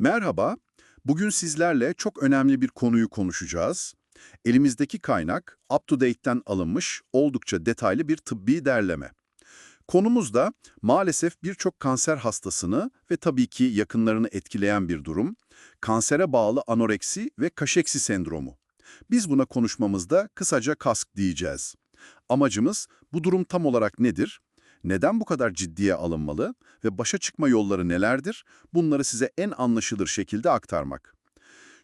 Merhaba, bugün sizlerle çok önemli bir konuyu konuşacağız. Elimizdeki kaynak, UpToDate'den alınmış oldukça detaylı bir tıbbi derleme. Konumuz da maalesef birçok kanser hastasını ve tabii ki yakınlarını etkileyen bir durum, kansere bağlı anoreksi ve kaşeksi sendromu. Biz buna konuşmamızda kısaca kask diyeceğiz. Amacımız bu durum tam olarak nedir? Neden bu kadar ciddiye alınmalı ve başa çıkma yolları nelerdir? Bunları size en anlaşılır şekilde aktarmak.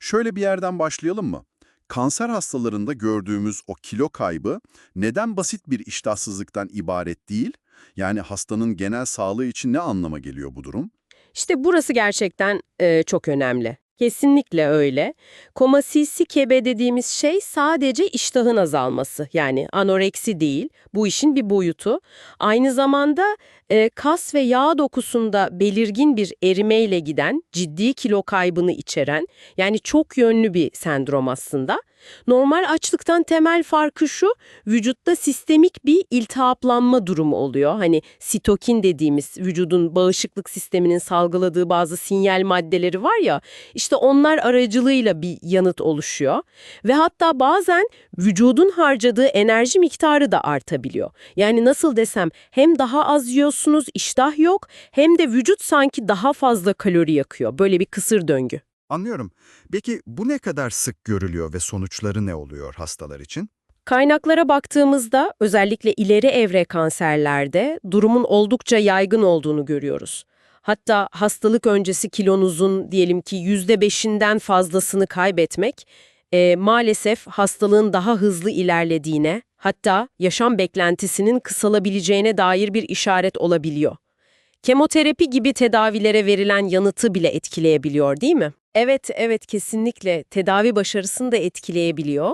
Şöyle bir yerden başlayalım mı? Kanser hastalarında gördüğümüz o kilo kaybı neden basit bir iştahsızlıktan ibaret değil? Yani hastanın genel sağlığı için ne anlama geliyor bu durum? İşte burası gerçekten e, çok önemli. Kesinlikle öyle. Komasisi-kebe dediğimiz şey sadece iştahın azalması. Yani anoreksi değil, bu işin bir boyutu. Aynı zamanda e, kas ve yağ dokusunda belirgin bir erimeyle giden, ciddi kilo kaybını içeren, yani çok yönlü bir sendrom aslında. Normal açlıktan temel farkı şu, vücutta sistemik bir iltihaplanma durumu oluyor. Hani sitokin dediğimiz vücudun bağışıklık sisteminin salgıladığı bazı sinyal maddeleri var ya, işte onlar aracılığıyla bir yanıt oluşuyor. Ve hatta bazen vücudun harcadığı enerji miktarı da artabiliyor. Yani nasıl desem hem daha az yiyorsunuz, iştah yok, hem de vücut sanki daha fazla kalori yakıyor. Böyle bir kısır döngü. Anlıyorum. Peki bu ne kadar sık görülüyor ve sonuçları ne oluyor hastalar için? Kaynaklara baktığımızda özellikle ileri evre kanserlerde durumun oldukça yaygın olduğunu görüyoruz. Hatta hastalık öncesi kilonuzun diyelim ki %5'inden fazlasını kaybetmek e, maalesef hastalığın daha hızlı ilerlediğine hatta yaşam beklentisinin kısalabileceğine dair bir işaret olabiliyor. Kemoterapi gibi tedavilere verilen yanıtı bile etkileyebiliyor değil mi? Evet, evet kesinlikle tedavi başarısını da etkileyebiliyor.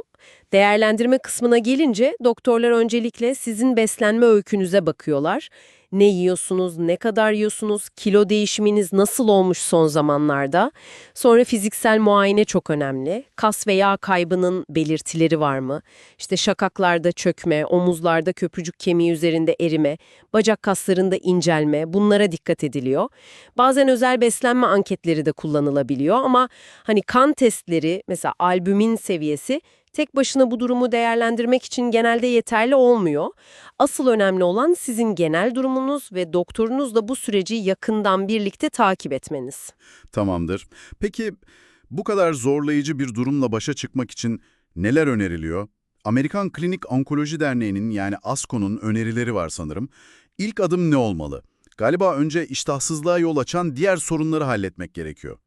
Değerlendirme kısmına gelince doktorlar öncelikle sizin beslenme öykünüze bakıyorlar. Ne yiyorsunuz, ne kadar yiyorsunuz, kilo değişiminiz nasıl olmuş son zamanlarda? Sonra fiziksel muayene çok önemli. Kas ve yağ kaybının belirtileri var mı? İşte şakaklarda çökme, omuzlarda köprücük kemiği üzerinde erime, bacak kaslarında incelme bunlara dikkat ediliyor. Bazen özel beslenme anketleri de kullanılabiliyor ama hani kan testleri mesela albümin seviyesi tek başına bu durumu değerlendirmek için genelde yeterli olmuyor. Asıl önemli olan sizin genel durumunuz ve doktorunuzla bu süreci yakından birlikte takip etmeniz. Tamamdır. Peki bu kadar zorlayıcı bir durumla başa çıkmak için neler öneriliyor? Amerikan Klinik Onkoloji Derneği'nin yani ASKO'nun önerileri var sanırım. İlk adım ne olmalı? Galiba önce iştahsızlığa yol açan diğer sorunları halletmek gerekiyor.